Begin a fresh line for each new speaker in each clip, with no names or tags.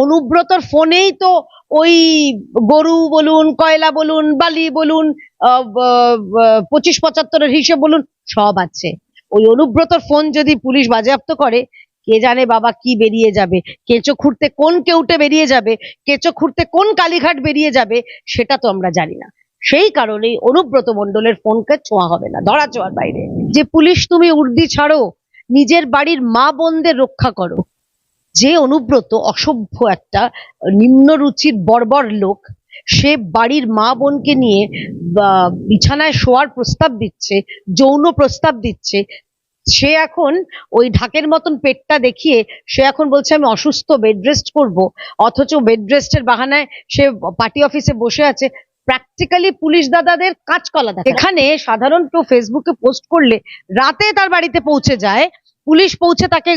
অনুব্রতর ফোনেই তো ওই গরু বলুন, কয়লা বলুন, বালি বলুন পঁচিশ, পঁচাত্তরের হিসেব বলুন, সব আছে। ওই অনুব্রতর ফোন যদি পুলিশ বাজেয়াপ্ত করে, কে জানে বাবা কি বেরিয়ে যাবে, কেঁচো খুঁড়তে কোন কেউটে বেরিয়ে যাবে, কেঁচো খুঁড়তে কোন কালীঘাট বেরিয়ে যাবে, সেটা তো আমরা জানি না। সেই কারণেই অনুব্রত মণ্ডলের ফোনকে ছোঁয়া হবে না, ধরা ছোঁয়ার বাইরে। যে পুলিশ তুমি উর্দি ছাড়ো, নিজের বাড়ির মা বোনদের রক্ষা করো। যে অনুব্রত অসভ্য একটা নিম্ন রুচির বর্বর লোক, সে বাড়ির মা বোনকে নিয়ে বিছানায় শোয়ার প্রস্তাব দিচ্ছে, যৌন প্রস্তাব দিচ্ছে, সে এখন ওই ঢাকের মতন পেটটা দেখিয়ে, সে এখন বলছে, আমি অসুস্থ বেড রেস্ট করব। অথচ বেড রেস্টের বাহানায় সে পার্টি অফিসে বসে আছে। প্র্যাকটিক্যালি পুলিশ দাদাদের কাজকলা দেখে। এখানে সাধারণ কেউ ফেসবুকে পোস্ট করলে রাতে তার বাড়িতে পৌঁছে যায় পুলিশ পৌঁছে তাকে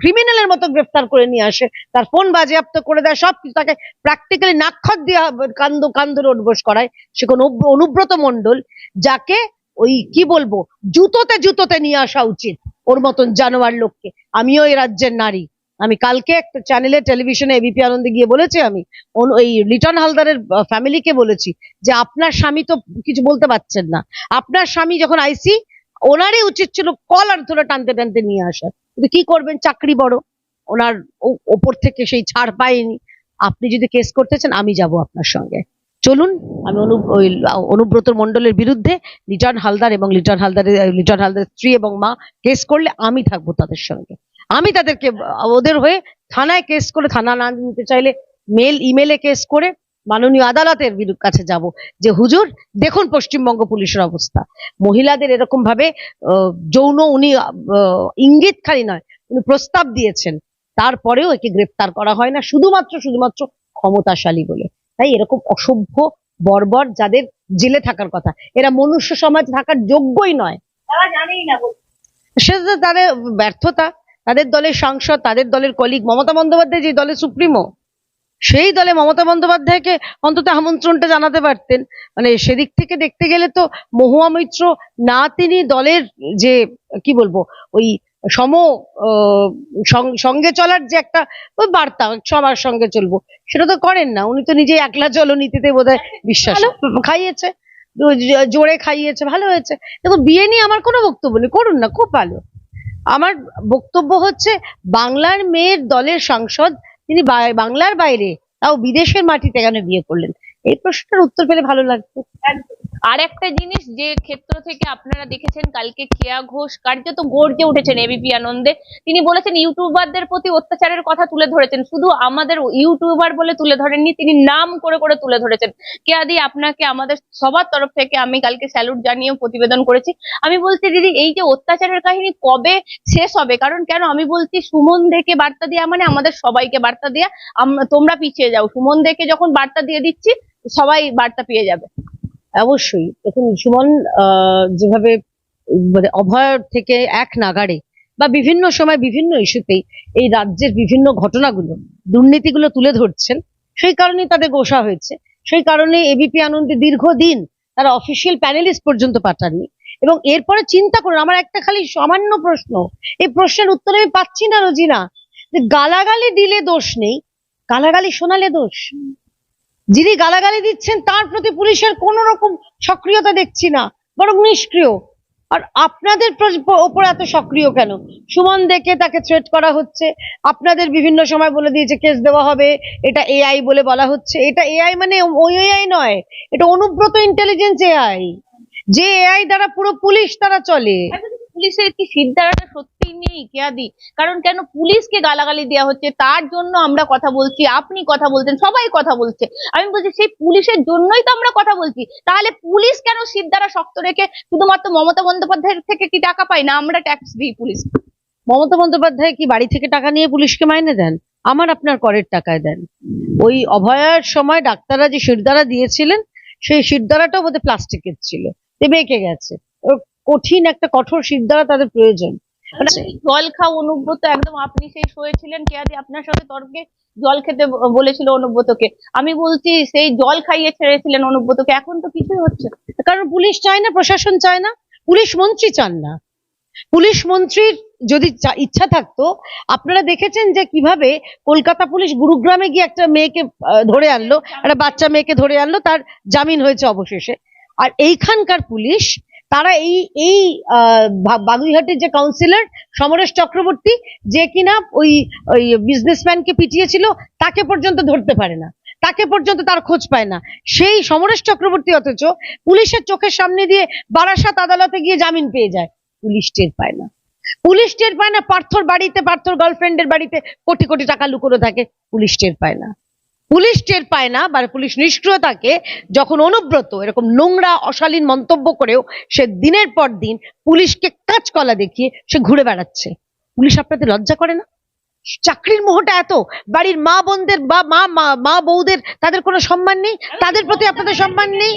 ক্রিমিনালের মতো গ্রেফতার করে নিয়ে আসে। তার ফোন বাজেয়াপ্ত করে দেয় সব কিছু তাকে প্র্যাকটিক্যালি নাক্ষত দিয়ে কান্দ কান্দরে উদ্বোস করায়। সে কোন অনুব্রত মণ্ডল, যাকে ওই কি বলব, জুতোতে জুতোতে নিয়ে আসা উচিত ওর মতন জানোয়ার লোককে। আমিও এই রাজ্যের নারী। আমি কালকে একটা চ্যানেলে টেলিভিশনে এবিপি আনন্দে গিয়ে বলেছি আমি এই লিটন হালদারের ফ্যামিলিকে বলেছি যে, আপনার স্বামী তো কিছু বলতে পারছেন না। আপনার স্বামী যখন আইসি ওনারই উচিত ছিল কলার ধরে টানতে টানতে নিয়ে আসার। কিন্তু কি করবেন? চাকরি বড়। ওনার ওপর থেকে সেই ছাড় পাইনি আপনি যদি কেস করতে চান, আমি যাব আপনার সঙ্গে। চলুন, আমি ওই অনুব্রত মণ্ডলের বিরুদ্ধে লিটন হালদার এবং লিটন হালদারের লিটন হালদারের স্ত্রী এবং মা কেস করলে আমি থাকব তাদের সঙ্গে। আমি তাদেরকে, ওদের হয়ে থানায় কেস করে, থানা না নিতে চাইলে মেল, ইমেলে কেস করে মাননীয় আদালতের কাছে যাব যে হুজুর দেখুন পশ্চিমবঙ্গ পুলিশের অবস্থা। মহিলাদের এরকম ভাবে যৌন উনি ইঙ্গিত খালি নয় উনি প্রস্তাব দিয়েছেন। তারপরেও একে গ্রেপ্তার করা হয় না শুধুমাত্র শুধুমাত্র ক্ষমতাশালী বলে। তাই এরকম অসভ্য বর্বর যাদের জেলে থাকার কথা এরা মনুষ্য সমাজ থাকার যোগ্যই নয়।
তারা জানেই না।
সেটা তাদের ব্যর্থতা তাদের দলের সাংসদ তাদের দলের কলিগ মমতা বন্দ্যোপাধ্যায় যে দলের সুপ্রিমো সেই দলে মমতা বন্দ্যোপাধ্যায়কে অন্তত আমন্ত্রণটা জানাতে পারতেন। মানে সেদিক থেকে দেখতে গেলে তো মহুয়া মৈত্র না তিনি দলের যে কি বলব ওই সম সঙ্গে চলার যে একটা বার্তা সবার সঙ্গে চলবো সেটা তো করেন না। উনি তো নিজে একলা জলনীতিতে বোধহয় বিশ্বাস খাইয়েছে জোরে খাইয়েছে ভালো হয়েছে। দেখো বিয়ে নিয়ে আমার কোনো বক্তব্য নেই করুন না খুব ভালো। আমার বক্তব্য হচ্ছে বাংলার মেয়ের দলের সাংসদ তিনি বাংলার বাইরে, তাও বিদেশের মাটিতে কেন বিয়ে করলেন? এই প্রশ্নটার উত্তর পেলে ভালো লাগতো।
আর একটা জিনিস যে ক্ষেত্র থেকে আপনারা দেখেছেন, কালকে কেয়া ঘোষ কার্যত গর্জে উঠেছেন এবিপি আনন্দে। তিনি বলেছেন, ইউটিউবারদের প্রতি অত্যাচারের কথা তুলে ধরেছেন। শুধু আমাদের ইউটিউবার বলে তুলে ধরেননি, তিনি নাম করে করে তুলে ধরেছেন। কেয়াদি আপনাকে আমাদের সবার তরফ থেকে আমি কালকে স্যালুট জানিয়ে প্রতিবেদন করেছি। আমি বলছি, দিদি, এই যে অত্যাচারের কাহিনী কবে শেষ হবে? কারণ কেন? আমি বলছি, সুমন দেখে বার্তা দেওয়া মানে আমাদের সবাইকে বার্তা দেওয়া তোমরা পিছিয়ে যাও। সুমন দেখে যখন বার্তা দিয়ে দিচ্ছি, সবাই বার্তা পেয়ে যাবে।
অবশ্যই। দেখুন, সুমন যেভাবে মানে অভয় থেকে এক নাগাড়ে বা বিভিন্ন সময় বিভিন্ন ইস্যুতেই এই রাজ্যের বিভিন্ন ঘটনাগুলো, দুর্নীতিগুলো তুলে ধরছেন, সেই কারণেই তাদের গোসা হয়েছে। সেই কারণে এবিপি আনন্দে দীর্ঘদিন তারা অফিসিয়াল প্যানেলিস্ট পর্যন্ত পাঠাননি। এবং এরপরে চিন্তা করুন, আমার একটা খালি সামান্য প্রশ্ন, এই প্রশ্নের উত্তর আমি পাচ্ছি না, রোজিনা। যে গালাগালি দিলে দোষ নেই, গালাগালি শোনালে দোষ। যিনি গালাগালি দিচ্ছেন, তার প্রতি পুলিশের কোন রকম সক্রিয়তা দেখছি না, বরং নিষ্ক্রিয়। আর আপনাদের ওপর এত সক্রিয় কেন? সুমন দেখে তাকে থ্রেট করা হচ্ছে, আপনাদের বিভিন্ন সময় বলে দিয়েছে, কেস দেওয়া হবে, এটা এআই বলে বলা হচ্ছে। এটা এআই মানে ওই এআই নয়, এটা অনুব্রত ইন্টেলিজেন্স এআই যে এআই দ্বারা পুরো পুলিশ তারা চলে।
পুলিশের কি সিদ্ধারাটা সত্যি নেই কেয়াদি কারণ কেন পুলিশকে গালাগালি দেওয়া হচ্ছে? তার জন্য আমরা কথা বলছি, আপনি কথা বলছেন, সবাই কথা বলছে। আমি বলছি, সেই পুলিশের জন্যই তো আমরা কথা বলছি। তাহলে পুলিশ কেন সিদ্ধারা শক্ত রেখে শুধুমাত্র মমতা বন্দ্যোপাধ্যায়ের থেকে কি টাকা পাই না, আমরা ট্যাক্স দিই পুলিশ।
মমতা বন্দ্যোপাধ্যায় কি বাড়ি থেকে টাকা নিয়ে পুলিশকে মাইনে দেন? আমার আপনার করের টাকায় দেন। ওই অভয়ার সময় ডাক্তাররা যে শিরদারা দিয়েছিলেন, সেই শিরদারাটাও বোধহয় প্লাস্টিকের ছিল। বেঁকে গেছে। কঠিন একটা কঠোর শিরদারা তাদের প্রয়োজন।
মানে জল খাও অনুব্রত একদম আপনি সেই শোয়েছিলেন কেয়াদি আপনার সঙ্গে তর্কে জল খেতে বলেছিল অনুব্রতকে। আমি বলছি সেই জল খাইয়ে ছেড়েছিলেন অনুব্রতকে। এখন তো কিছুই হচ্ছে।
কারণ পুলিশ চায় না প্রশাসন চায় না পুলিশ মন্ত্রী চান না। পুলিশ মন্ত্রীর যদি ইচ্ছা থাকতো আপনারা দেখেছেন যে কীভাবে কলকাতা পুলিশ গুরুগ্রামে গিয়ে একটা মেয়েকে ধরে আনলো একটা বাচ্চা মেয়েকে ধরে আনলো তার জামিন হয়েছে অবশেষে। আর এইখানকার পুলিশ তারা এই এই বাগুইহাটের যে কাউন্সিলর সমরেশ চক্রবর্তী, যে কিনা ওই ওই বিজনেসম্যানকে পিটিয়েছিল, তাকে পর্যন্ত ধরতে পারে না। তাকে পর্যন্ত তার খোঁজ পায় না। সেই সমরেশ চক্রবর্তী অথচ পুলিশের চোখের সামনে দিয়ে বারাসাত আদালতে গিয়ে জামিন পেয়ে যায়। পুলিশ টের পায় না। পুলিশ টের পায় না, পার্থর বাড়িতে, পার্থর গার্লফ্রেন্ডের বাড়িতে কোটি কোটি টাকা লুকোনো থাকে। পুলিশ টের পায় না। পুলিশ টের পায় না বা পুলিশ নিষ্ক্রিয়তাকে যখন অনুব্রত এরকম নোংরা অশালীন মন্তব্য করেও সে দিনের পর দিন পুলিশকে কাঁচকলা দেখিয়ে সে ঘুরে বেড়াচ্ছে। পুলিশ আপনাদের লজ্জা করে না? চাকরির মোহটা এত? বাড়ির মা বোনদের বা মা মা- মা বউদের তাদের কোনো সম্মান নেই? তাদের প্রতি আপনাদের সম্মান নেই?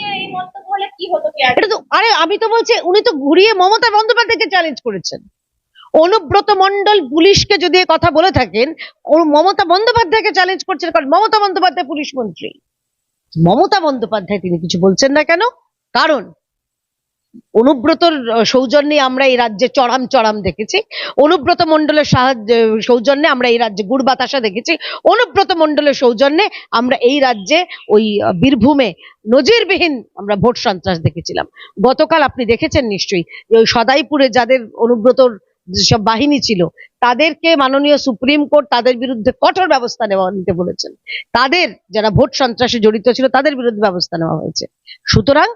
এটা তো আরে আমি তো বলছি উনি তো ঘুরিয়ে মমতা বন্দ্যোপাধ্যায়কে চ্যালেঞ্জ করেছেন। অনুব্রত মন্ডল পুলিশকে যদি কথা বলে থাকেন মমতা বন্দ্যোপাধ্যায়কে চ্যালেঞ্জ করছেন কারণ মমতা বন্দ্যোপাধ্যায় পুলিশ মন্ত্রী। মমতা বন্দ্যোপাধ্যায় তিনি কিছু বলছেন না কেন? কারণ অনুব্রতর সৌজন্যে আমরা এই রাজ্যে চড়াম চড়াম দেখেছি। অনুব্রত মন্ডলের সাহায্য, সৌজন্যে আমরা এই রাজ্যে গুড় বাতাসা দেখেছি। অনুব্রত মন্ডলের সৌজন্যে আমরা এই রাজ্যে ওই বীরভূমে নজিরবিহীন আমরা ভোট সন্ত্রাস দেখেছিলাম। গতকাল আপনি দেখেছেন নিশ্চয়ই ওই সদাইপুরে যাদের অনুব্রতর যেসব বাহিনী ছিল, তাদেরকে মাননীয় সুপ্রিম কোর্ট তাদের বিরুদ্ধে কঠোর ব্যবস্থা নেওয়া নিতে বলেছেন। তাদের যারা ভোট সন্ত্রাসে জড়িত ছিল, তাদের বিরুদ্ধে ব্যবস্থা নেওয়া হয়েছে। সুতরাং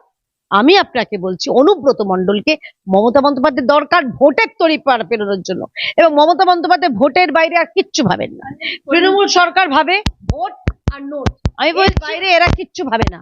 আমি আপনাকে বলছি, অনুব্রত মণ্ডলকে মমতা বন্দ্যোপাধ্যায়ের দরকার ভোটের তরি পার পেরোনোর জন্য। এবং মমতা বন্দ্যোপাধ্যায় ভোটের বাইরে আর কিচ্ছু ভাবেন না। তৃণমূল সরকার ভাবে ভোট আর নোট। আমি বলছি বাইরে এরা কিচ্ছু ভাবে না।